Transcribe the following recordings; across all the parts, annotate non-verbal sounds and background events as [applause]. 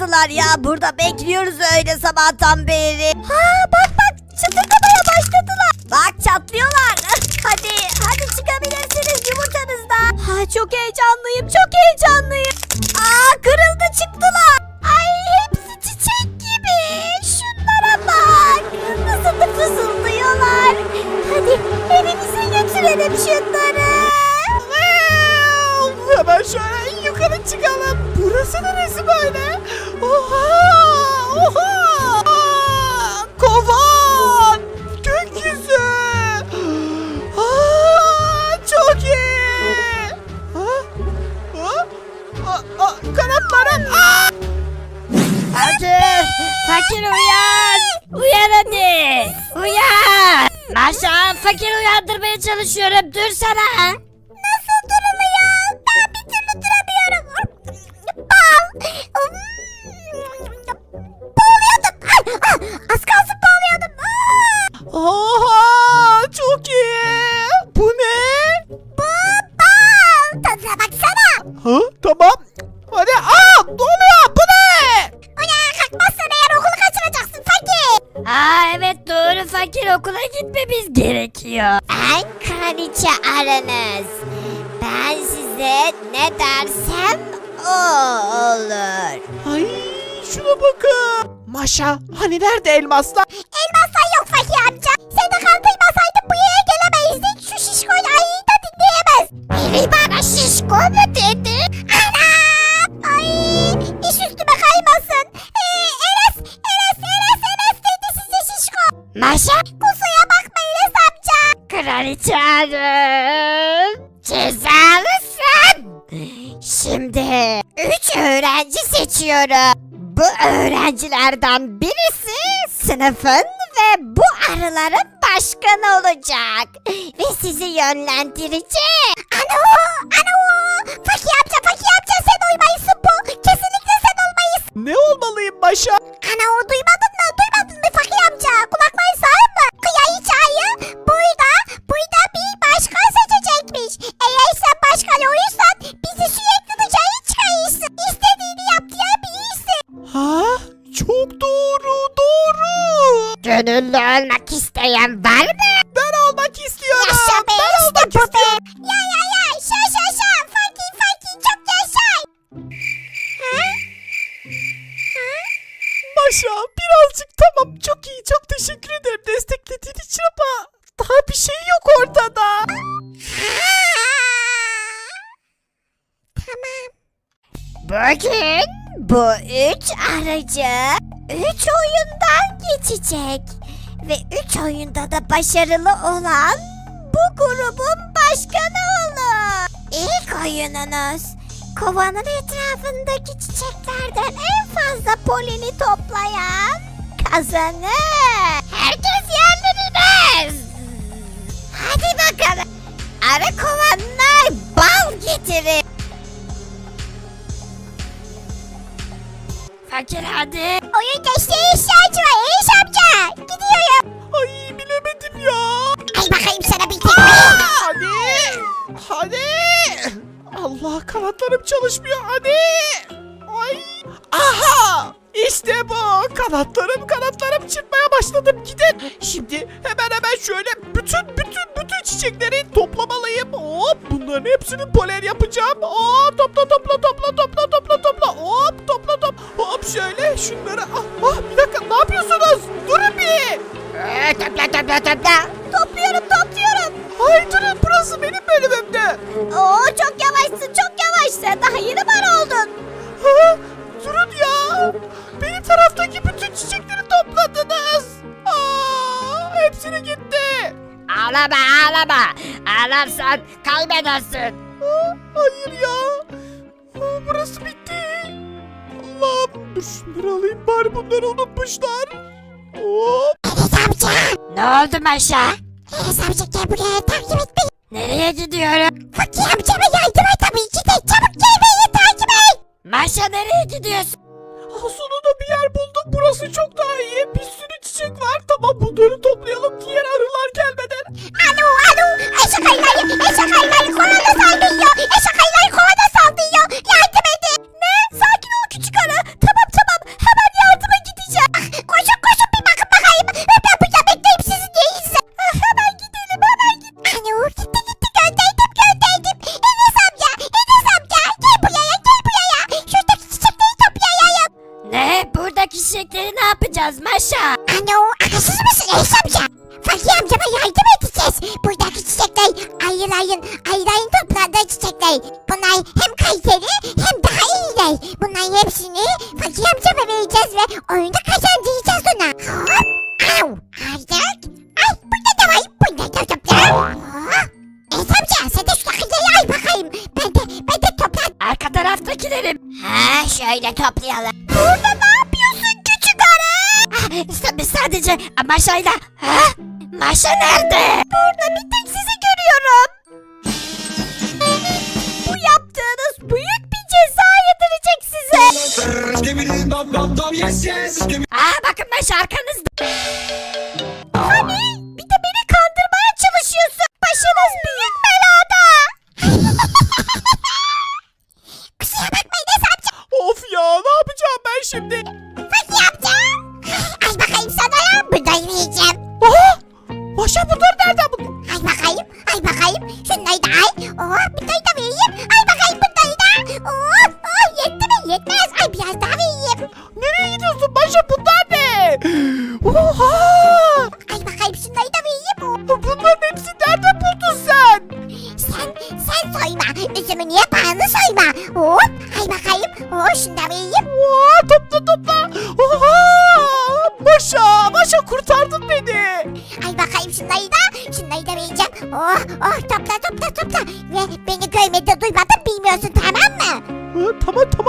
başladılar ya. Burada bekliyoruz öyle sabahtan beri. Ha bak bak çatırdamaya başladılar. Bak çatlıyorlar. [laughs] Hadi hadi çıkabilirsiniz yumurtanızda. Ha çok heyecanlıyım çok heyecanlıyım. Aa kırıldı çıktılar. Uyandırmaya çalışıyorum. Dursana. Nasıl duruluyor? Ben bir türlü duramıyorum. Bal. Boğuluyordum. Az kalsın boğuluyordum. Oha! Çok iyi! Bu ne? Bu bal. Tadına baksana. Ha? Tamam. Hadi. Aa! Ne oluyor? Bu ne? Uyan kalkmazsan eğer okulu kaçıracaksın fakir. Aa evet doğru fakir okula gitmemiz gerekiyor. Ben kraliçe aranız. Ben size ne dersem o olur. Ay şuna bakın. Maşa hani nerede elmaslar? Şimdi üç öğrenci seçiyorum. Bu öğrencilerden birisi sınıfın ve bu arıların başkanı olacak. Ve sizi yönlendirecek. Alo, alo. Fakir amca, fakir amca sen uymayısın bu. Kesinlikle sen olmayısın. Ne olmalıyım Maşa? Ana o duymadın mı? Duymadın Bugün bu üç aracı üç oyundan geçecek. Ve üç oyunda da başarılı olan bu grubun başkanı olur. İlk oyununuz kovanın etrafındaki çiçeklerden en fazla polini toplayan kazanır. Herkes yerlerine. Hadi bakalım. Arı kovanlar bal getirir. Fakir hadi. Oyun desteğe ihtiyacı var Enes amca. Gidiyorum. Ay bilemedim ya. Ay bakayım sana bir tekme. Hadi. Hadi. Allah kanatlarım çalışmıyor hadi. Ay. Aha. İşte bu. Kanatlarım kanatlarım çırpmaya başladım. Gidin. Şimdi hemen hemen şöyle bütün bütün bütün çiçekleri toplamalıyım. Hop bunların hepsini poler yapacağım. Topla topla topla topla topla şunları. Ah, ah bir dakika ne yapıyorsunuz? Durun bir. Ee, topla topla topla. Topluyorum topluyorum. Ay durun burası benim bölümümdü. Oo çok yavaşsın çok yavaşsın. Daha yeni var oldun. Ha, durun ya. Benim taraftaki bütün çiçekleri topladınız. Aa, hepsini gitti. Ağlama ağlama. Ağlarsan kaybedersin. Aa, hayır ya. Aa, burası bitti. Allah'ım dur şunları alayım bari bunları unutmuşlar. Hop. Enes amca. Ne oldu Maşa? Enes amca gel buraya takip et beni. Nereye gidiyorum? Fakir amcama yardım et tabii ki de çabuk gel beni takip et. Maşa nereye gidiyorsun? Aa, sonunda bir yer buldum. Burası çok daha iyi. Bir sürü çiçek var. Tamam bunları toplayalım diğer arılar gelmeden. Alo alo. Eşek ayıları eşek ayıları yapacağız Maşa? Ano akılsız mısın Reis amca? Fakir amcama yardım edeceğiz. Buradaki çiçekler ayrılayın, ayrılayın topladığı çiçekler. Bunlar hem kaliteli hem daha iyiler. Bunların hepsini fakir amcama vereceğiz ve oyunda kazandıracağız ona. Hop, av, aldık. Ay burada da var, burada da topla. Reis amca sen de şu akılları al bakayım. Ben de, ben de topla. Arka taraftakilerim. Ha şöyle toplayalım. Sadece Maşa'yla. Ha? Maşa nerede? Burada bir tek sizi görüyorum. Bu yaptığınız büyük bir ceza yedirecek size. Aa bakın Maşa arkanızda. Al bakayım sana ya. Buradayım yiyeceğim. Aha! Maşa bunlar nereden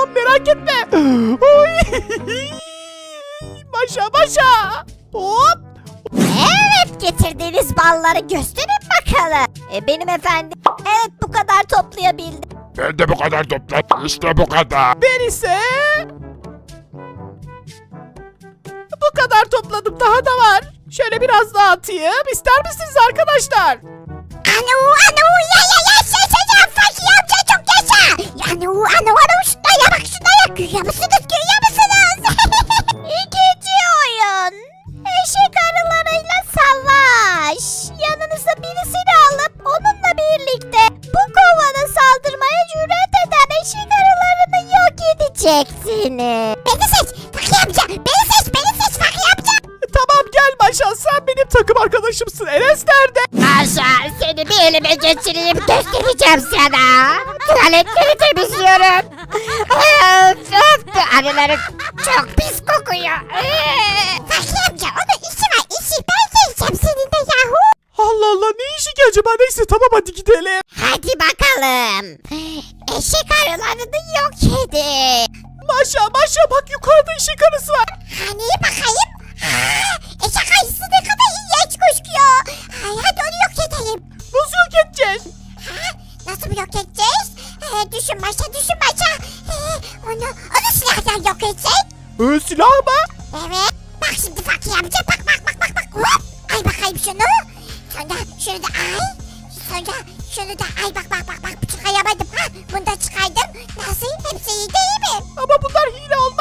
tamam merak etme. Oy! Maşa Maşa. Hop. Evet getirdiğiniz balları gösterin bakalım. E, benim efendim. Evet bu kadar toplayabildim. Ben de bu kadar topladım. İşte bu kadar. Ben ise bu kadar topladım daha da var. Şöyle biraz daha atayım. İster misiniz arkadaşlar? Anu anu ya ya ya şey şey ya fakir amca çok yaşa. Anu anu anu şunlara bak şunlara. Görüyor musunuz görüyor musunuz? [laughs] İkinci oyun. Eşek arılarıyla savaş. Yanınıza birisini alıp onunla birlikte bu kovana saldırmaya cüret eden eşek arılarını yok edeceksiniz. Beni seç fakir amca. Beni seç beni seç fakir amca. [laughs] Tamam gel Maşa sen benim takım arkadaşımsın. Enes nerede? Maşa seni bir elime geçireyim göstereceğim sana. Temizliyorum. Arılarım çok pis kokuyor. Fakir amca onun işi var işi. Ben geleceğim seninle yahu. Allah Allah ne işi ki acaba? Neyse tamam hadi gidelim. Hadi bakalım. Eşek arılarını yok edin. Maşa Maşa bak yukarıda işik arısı var. Hani bakayım. Ha, eşek arısı Ee, silah mı? Evet. Bak şimdi fakir amca bak bak bak bak bak. Hop. Ay bakayım şunu. Sonra şunu da ay. Sonra şunu da ay bak bak bak bak çıkaramadım. Ha, bunu da çıkardım. Nasıl? Hepsi iyi değil mi? Ama bunlar hile olmaz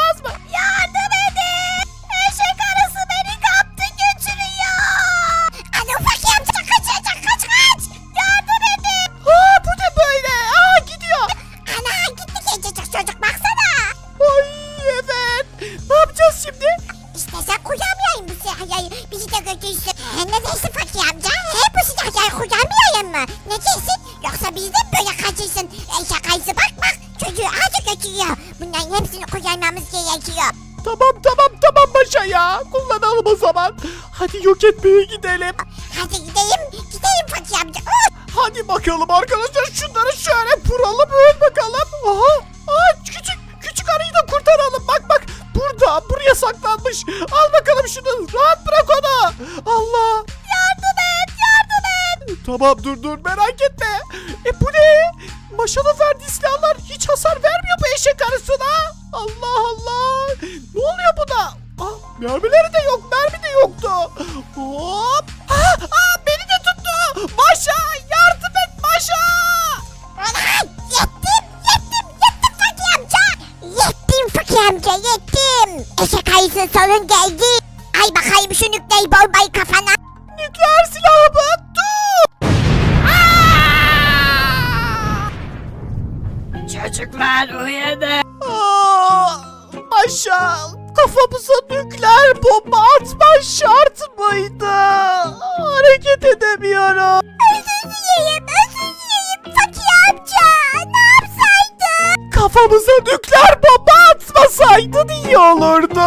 de götürsün. He, ne dersin fakir amca? He bu silahları kuyamayayım mı? Ne dersin? Yoksa biz de böyle kaçırsın. Eşek arısı bak bak çocuğu ağaca götürüyor. Bunların hepsini kuyamamız gerekiyor. Tamam tamam tamam Maşa ya. Kullanalım o zaman. Hadi yok etmeye gidelim. Hadi gidelim gidelim fakir amca. Oh! Hadi bakalım arkadaşlar şunları şöyle vuralım öl bakalım. Aha. Aa, küçük küçük arıyı da kurtaralım. Burada buraya saklanmış. Al bakalım şunu rahat bırak onu. Allah. Yardım et yardım et. Tamam dur dur merak etme. E bu ne? Maşa'nın verdiği silahlar hiç hasar vermiyor bu eşek arısına. Allah Allah. Ne oluyor buna? Ah, mermileri de yok. Mermi de yoktu. Hop. Ah, ah, beni de tuttu. Maşa yardım et Maşa. Ulan yettim yettim yettim fakir amca. Yettim fakir amca yettim. Eşek arısı sorun geldi. Ay bakayım şu nükleyi bombayı kafana. Nükleer silahı? Dur. Çocuklar uyanın. Aa, Maşa kafamıza nükleer bomba atman şart mıydı? Hareket edemiyorum. Özür dileyim özür dileyim fakir kafamıza nükleer bomba olmasaydın iyi olurdu.